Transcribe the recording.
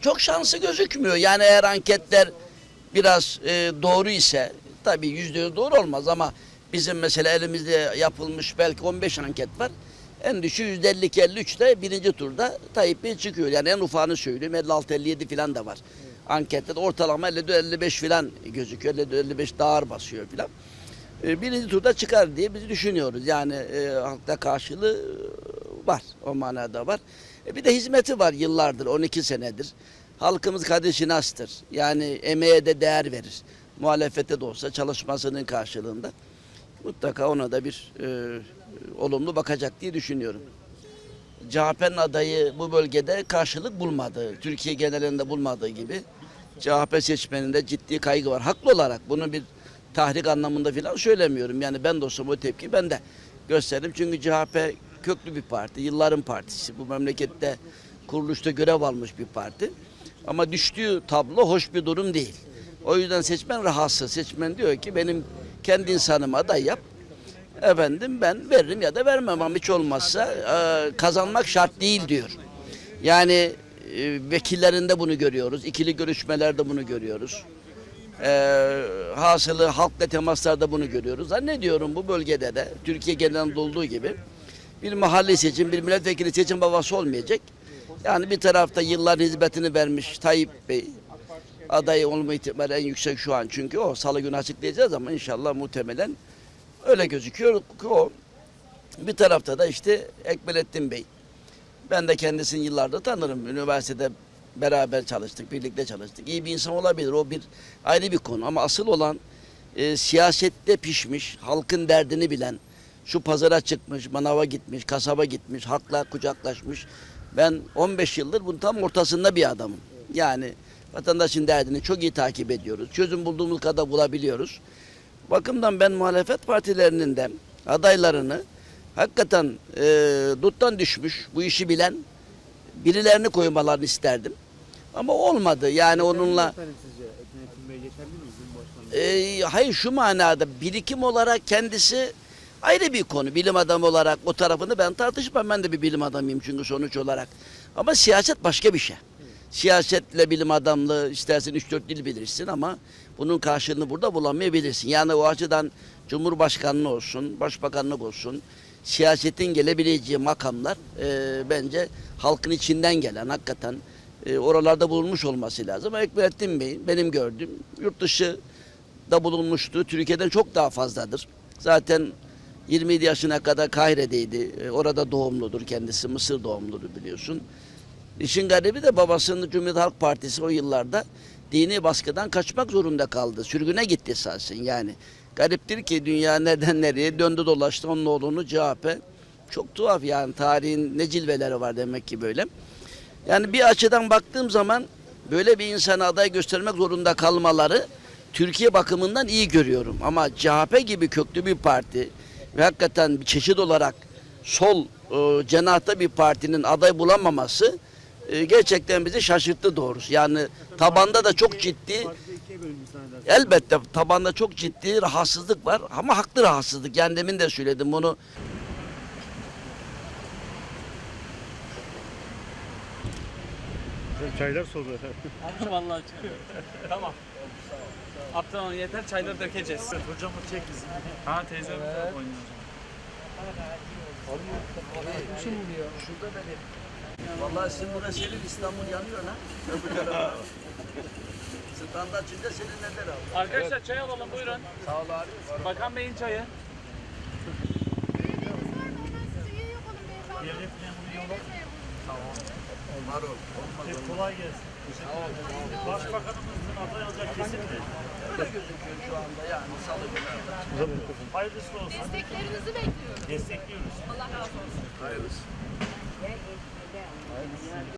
çok şansı gözükmüyor. Yani eğer anketler biraz e, doğru ise tabii yüzde yüz doğru olmaz ama bizim mesela elimizde yapılmış belki 15 anket var. En düşüğü yüzde 52-53'te birinci turda Tayyip Bey çıkıyor. Yani en ufağını söyleyeyim 56-57 falan da var. Ankette de ortalama 54-55 falan gözüküyor. 54-55 daha ağır basıyor falan. E, birinci turda çıkar diye biz düşünüyoruz. Yani e, halkta karşılığı var. O manada var. E, bir de hizmeti var yıllardır, 12 senedir. Halkımız kardeşine astır. Yani emeğe de değer verir. Muhalefette de olsa çalışmasının karşılığında. Mutlaka ona da bir e, olumlu bakacak diye düşünüyorum. CHP'nin adayı bu bölgede karşılık bulmadı. Türkiye genelinde bulmadığı gibi CHP seçmeninde ciddi kaygı var. Haklı olarak bunu bir tahrik anlamında falan söylemiyorum. Yani ben de olsam o tepki ben de gösteririm. Çünkü CHP köklü bir parti, yılların partisi. Bu memlekette kuruluşta görev almış bir parti. Ama düştüğü tablo hoş bir durum değil. O yüzden seçmen rahatsız. Seçmen diyor ki benim kendi insanıma aday yap. Efendim ben veririm ya da vermem ama hiç olmazsa e, kazanmak şart değil diyor. Yani e, vekillerinde bunu görüyoruz. ikili görüşmelerde bunu görüyoruz. E, hasılı halkla temaslarda bunu görüyoruz. Zannediyorum bu bölgede de Türkiye genelinde olduğu gibi bir mahalle seçim, bir milletvekili seçim babası olmayacak. Yani bir tarafta yıllar hizmetini vermiş Tayyip Bey, aday olma ihtimali en yüksek şu an çünkü o salı günü açıklayacağız ama inşallah muhtemelen öyle gözüküyor ki o. Bir tarafta da işte Ekmelettin Bey. Ben de kendisini yıllardır tanırım. Üniversitede beraber çalıştık, birlikte çalıştık. İyi bir insan olabilir. O bir ayrı bir konu ama asıl olan e, siyasette pişmiş, halkın derdini bilen, şu pazara çıkmış, manava gitmiş, kasaba gitmiş, halkla kucaklaşmış. Ben 15 yıldır bunun tam ortasında bir adamım. Yani vatandaşın derdini çok iyi takip ediyoruz. Çözüm bulduğumuz kadar bulabiliyoruz. Bakımdan ben muhalefet partilerinin de adaylarını hakikaten e, duttan düşmüş, bu işi bilen birilerini koymalarını isterdim. Ama olmadı. Yani onunla e, hayır şu manada birikim olarak kendisi ayrı bir konu. Bilim adamı olarak o tarafını ben tartışmam. Ben de bir bilim adamıyım çünkü sonuç olarak. Ama siyaset başka bir şey. Siyasetle bilim adamlığı istersen 3-4 dil bilirsin ama bunun karşılığını burada bulamayabilirsin. Yani o açıdan Cumhurbaşkanlığı olsun, Başbakanlık olsun, siyasetin gelebileceği makamlar e, bence halkın içinden gelen hakikaten e, oralarda bulunmuş olması lazım. Ekmelettin Bey benim gördüğüm yurt dışı da bulunmuştu. Türkiye'den çok daha fazladır. Zaten 27 yaşına kadar Kahire'deydi. E, Orada doğumludur kendisi. Mısır doğumludur biliyorsun. İşin garibi de babasının Cumhuriyet Halk Partisi o yıllarda dini baskıdan kaçmak zorunda kaldı. Sürgüne gitti esasen yani. Gariptir ki dünya nereden nereye döndü dolaştı onun oğlunu CHP. Çok tuhaf yani tarihin ne cilveleri var demek ki böyle. Yani bir açıdan baktığım zaman böyle bir insana aday göstermek zorunda kalmaları Türkiye bakımından iyi görüyorum. Ama CHP gibi köklü bir parti ve hakikaten bir çeşit olarak sol e, cenahta bir partinin aday bulamaması e, gerçekten bizi şaşırttı doğrusu. Yani tabanda da çok ciddi elbette tabanda çok ciddi rahatsızlık var ama haklı rahatsızlık. Yani demin de söyledim bunu. Çaylar soğudu efendim. Abi vallahi çıkıyor. tamam. Abdurrahman yeter çayları dökeceğiz. Hocamı çek bizi. Ha teyze oynuyor. Şurada da Vallahi sizin burası senin İstanbul yanıyor lan. Standart içinde senin neler abi? Arkadaşlar çay alalım buyurun. Sağ ol abi. Bakan Bey'in çayı. Var ol. Olmaz olmaz. Kolay gelsin. Başbakanımızın aday olacak kesin mi? Gözüküyor şu anda yani salı günü. Hayırlısı olsun. Desteklerinizi bekliyoruz. Destekliyoruz. Allah razı olsun. Hayırlısı.